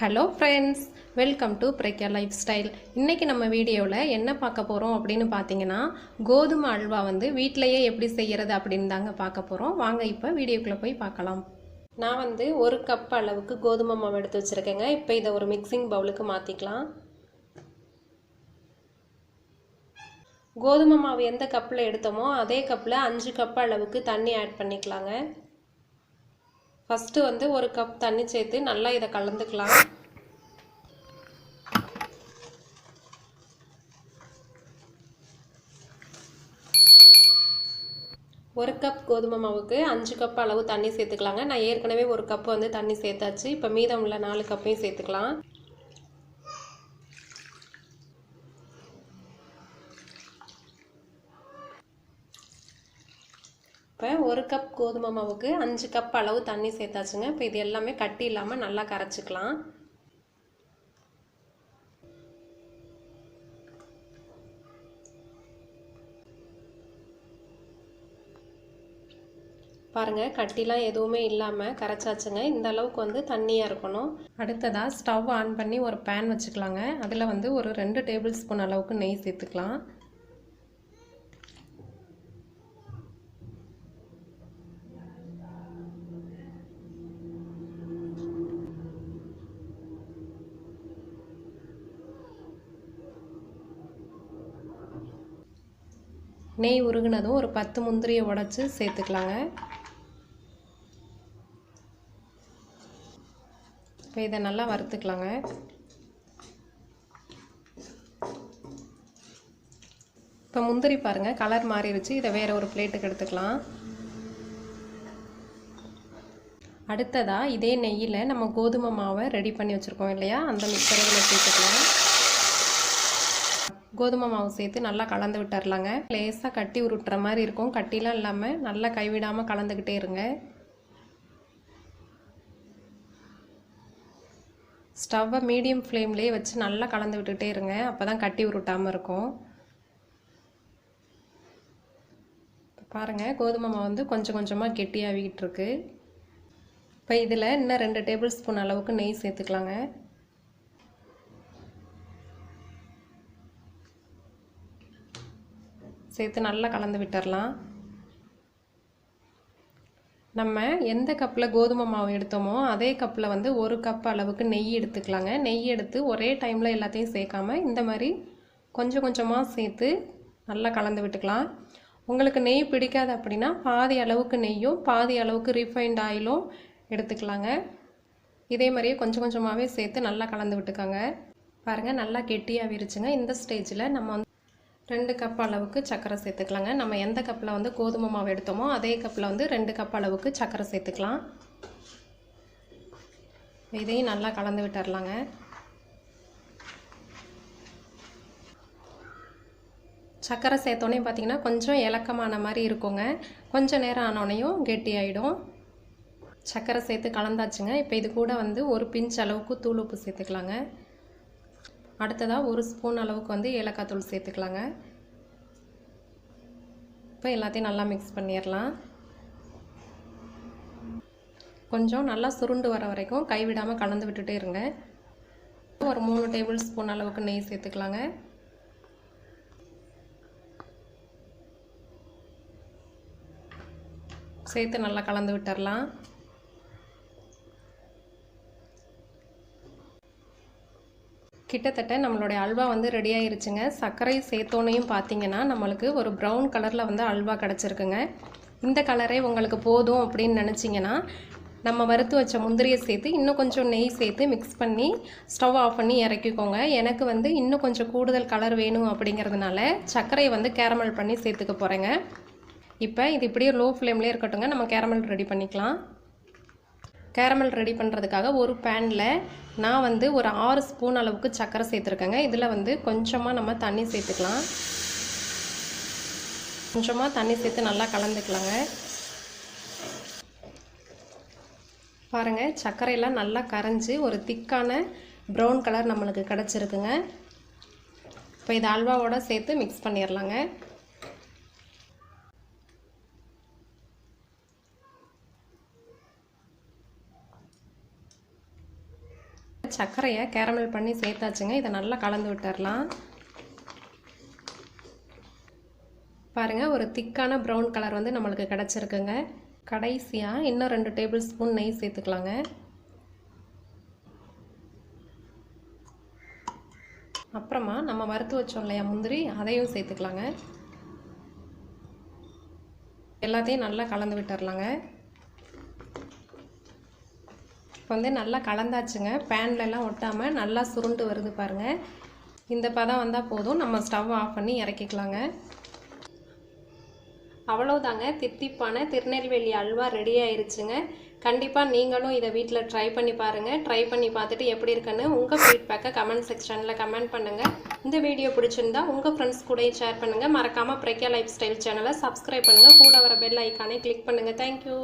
Hello friends welcome to Pragya lifestyle இன்றைக்கி நம்ம வீடியோவில் என்ன பார்க்க போகிறோம் அப்படின்னு பார்த்தீங்கன்னா கோதுமை அல்வா வந்து வீட்டிலையே எப்படி செய்கிறது அப்படின்னு தாங்க பார்க்க போகிறோம் வாங்க இப்போ வீடியோக்குள்ளே போய் பார்க்கலாம். நான் வந்து ஒரு கப் அளவுக்கு கோதுமை மாவு எடுத்து வச்சுருக்கேங்க. இப்போ இதை ஒரு மிக்சிங் பவுலுக்கு மாற்றிக்கலாம் கோதுமை மாவு எந்த கப்பில் எடுத்தோமோ அதே கப்பில் அஞ்சு கப் அளவுக்கு தண்ணி ஆட் பண்ணிக்கலாங்க. ஃபஸ்ட்டு வந்து ஒரு கப் தண்ணி சேர்த்து நல்லா இதை கலந்துக்கலாம். ஒரு கப் கோதுமை மாவுக்கு அஞ்சு கப் அளவு தண்ணி சேர்த்துக்கலாங்க. நான் ஏற்கனவே ஒரு கப் வந்து தண்ணி சேர்த்தாச்சு. இப்போ மீதம் உள்ள நாலு கப்பையும் சேர்த்துக்கலாம். இப்போ ஒரு கப் கோதுமை மாவுக்கு அஞ்சு கப் அளவு தண்ணி சேர்த்தாச்சுங்க. இப்போ இது எல்லாமே கட்டி இல்லாமல் நல்லா கரைச்சிக்கலாம். பாருங்கள் கட்டிலாம் எதுவுமே இல்லாமல் கரைச்சாச்சுங்க. இந்த அளவுக்கு வந்து தண்ணியாக இருக்கணும். அடுத்ததாக ஸ்டவ் ஆன் பண்ணி ஒரு பேன் வச்சுக்கலாங்க. அதில் வந்து ஒரு ரெண்டு டேபிள் ஸ்பூன் அளவுக்கு நெய் சேர்த்துக்கலாம். நெய் உருகுனதும் ஒரு பத்து முந்திரியை உடச்சி சேர்த்துக்கலாங்க. இப்போ இதை நல்லா வறுத்துக்கலாங்க. இப்போ முந்திரி பாருங்கள் கலர் மாறிடுச்சு. இதை வேறு ஒரு பிளேட்டுக்கு எடுத்துக்கலாம். அடுத்ததாக இதே நெய்யில் நம்ம கோதுமை மாவை ரெடி பண்ணி வச்சுருக்கோம் இல்லையா? அந்த மிக்சரை சேர்த்துக்கலாம். கோதுமை மாவு சேர்த்து நல்லா கலந்து விட்டுறலாங்க. லேசாக கட்டி உருட்டுற மாதிரி இருக்கும். கட்டிலாம் இல்லாமல் நல்லா கைவிடாமல் கலந்துக்கிட்டே இருங்க. ஸ்டவ்வை மீடியம் ஃப்ளேம்லேயே வச்சு நல்லா கலந்து விட்டுகிட்டே இருங்க. அப்போ தான் கட்டி உருட்டாமல் இருக்கும். பாருங்கள் கோதுமை மாவு வந்து கொஞ்சம் கொஞ்சமாக கெட்டியாகிக்கிட்டு இருக்கு. இப்போ இதில் இன்னும் ரெண்டு டேபிள் ஸ்பூன் அளவுக்கு நெய் சேர்த்துக்கலாங்க. சேர்த்து நல்லா கலந்து விட்டுறலாம். நம்ம எந்த கப்பில் கோதுமை மாவு எடுத்தோமோ அதே கப்பில் வந்து ஒரு கப் அளவுக்கு நெய் எடுத்துக்கலாங்க. நெய் எடுத்து ஒரே டைமில் எல்லாத்தையும் சேர்க்காம இந்த மாதிரி கொஞ்சம் கொஞ்சமாக சேர்த்து நல்லா கலந்து விட்டுக்கலாம். உங்களுக்கு நெய் பிடிக்காது அப்படின்னா பாதி அளவுக்கு நெய்யும் பாதி அளவுக்கு ரீஃபைண்ட் ஆயிலும் எடுத்துக்கலாங்க. இதே மாதிரியே கொஞ்சம் கொஞ்சமாகவே சேர்த்து நல்லா கலந்து விட்டுக்கோங்க. பாருங்கள் நல்லா கெட்டியாக விரிச்சுங்க இந்த ஸ்டேஜில் நம்ம வந்து ரெண்டு கப் அளவுக்கு சர்க்கரை சேர்த்துக்கலாங்க. நம்ம எந்த கப்பில் வந்து கோதுமை மாவு எடுத்தோமோ அதே கப்பில் வந்து ரெண்டு கப் அளவுக்கு சர்க்கரை சேர்த்துக்கலாம். இதையும் நல்லா கலந்து விட்டுறலாங்க. சர்க்கரை சேர்த்தோன்னே பார்த்தீங்கன்னா கொஞ்சம் இலக்கமான மாதிரி இருக்குங்க. கொஞ்சம் நேரம் ஆனோடனையும் கெட்டி ஆகிடும் சர்க்கரை சேர்த்து கலந்தாச்சுங்க. இப்போ இது கூட வந்து ஒரு பிஞ்ச் அளவுக்கு தூள் உப்பு சேர்த்துக்கலாங்க. அடுத்ததாக ஒரு ஸ்பூன் அளவுக்கு வந்து ஏலக்காய் தூள் சேர்த்துக்கலாங்க. இப்போ எல்லாத்தையும் நல்லா மிக்ஸ் பண்ணிடலாம் கொஞ்சம் நல்லா சுருண்டு வர வரைக்கும் கைவிடாமல் கலந்து விட்டுட்டே இருங்க. ஒரு மூணு டேபிள் ஸ்பூன் அளவுக்கு நெய் சேர்த்துக்கலாங்க. சேர்த்து நல்லா கலந்து விட்டுறலாம் கிட்டத்தட்ட நம்மளுடைய அல்வா வந்து ரெடி ஆயிருச்சுங்க. சர்க்கரை சேர்த்தோனையும் பார்த்தீங்கன்னா நம்மளுக்கு ஒரு ப்ரௌன் கலரில் வந்து அல்வா கிடச்சிருக்குங்க. இந்த கலரே உங்களுக்கு போதும் அப்படின்னு நினச்சிங்கன்னா நம்ம வறுத்து வச்ச முந்திரியை சேர்த்து இன்னும் கொஞ்சம் நெய் சேர்த்து மிக்ஸ் பண்ணி ஸ்டவ் ஆஃப் பண்ணி இறக்கிக்கோங்க. எனக்கு வந்து இன்னும் கொஞ்சம் கூடுதல் கலர் வேணும் அப்படிங்கிறதுனால சர்க்கரையை வந்து கேரமல் பண்ணி சேர்த்துக்க போகிறேங்க இப்போ இது இப்படியே லோ ஃப்ளேம்லேயே இருக்கட்டுங்க நம்ம கேரமல் ரெடி பண்ணிக்கலாம். கேரமல் ரெடி பண்ணுறதுக்காக ஒரு பேனில் நான் வந்து ஒரு ஆறு ஸ்பூன் அளவுக்கு சர்க்கரை சேர்த்துருக்கேங்க. இதில் வந்து கொஞ்சமாக நம்ம தண்ணி சேர்த்துக்கலாம். கொஞ்சமாக தண்ணி சேர்த்து நல்லா கலந்துக்கலாங்க. பாருங்கள் சர்க்கரையெல்லாம் நல்லா கரைஞ்சி ஒரு திக்கான ப்ரௌன் கலர் நம்மளுக்கு கிடச்சிருக்குங்க. இப்போ இது அல்வாவோட சேர்த்து மிக்ஸ் பண்ணிடலாங்க சர்க்கரையை கேரமல் பண்ணி சேர்த்தாச்சுங்க. இதை நல்லா கலந்து விட்டுறலாம். பாருங்கள் ஒரு திக்கான ப்ரௌன் கலர் வந்து நம்மளுக்கு கிடச்சிருக்குங்க. கடைசியாக இன்னும் ரெண்டு டேபிள் ஸ்பூன் நெய் சேர்த்துக்கலாங்க. அப்புறமா நம்ம வறுத்து வச்சோம் இல்லையா முந்திரி அதையும் சேர்த்துக்கலாங்க. எல்லாத்தையும் நல்லா கலந்து விட்டுறலாங்க. இப்போ வந்து நல்லா கலந்தாச்சுங்க. பேன்லலாம் ஒட்டாமல் நல்லா சுருண்டு வருது பாருங்கள் இந்த பதம் வந்தால் போதும். நம்ம ஸ்டவ் ஆஃப் பண்ணி இறக்கிக்கலாங்க. அவ்வளோதாங்க தித்திப்பான திருநெல்வேலி அல்வா ரெடி ஆயிருச்சுங்க. கண்டிப்பாக நீங்களும் இதை வீட்டில் ட்ரை பண்ணி பாருங்கள் ட்ரை பண்ணி பார்த்துட்டு எப்படி இருக்குன்னு உங்கள் ஃபீட்பேக்கை கமெண்ட் செக்ஷனில் கமெண்ட் பண்ணுங்கள் இந்த வீடியோ பிடிச்சிருந்தா உங்கள் ஃப்ரெண்ட்ஸ் கூடயும் ஷேர் பண்ணுங்கள் மறக்காமல் பிரக்யா லைஃப் ஸ்டைல் சேனலை சப்ஸ்கிரைப் பண்ணுங்கள் கூட வர பெல் ஐக்கானே கிளிக் பண்ணுங்கள் தேங்க்யூ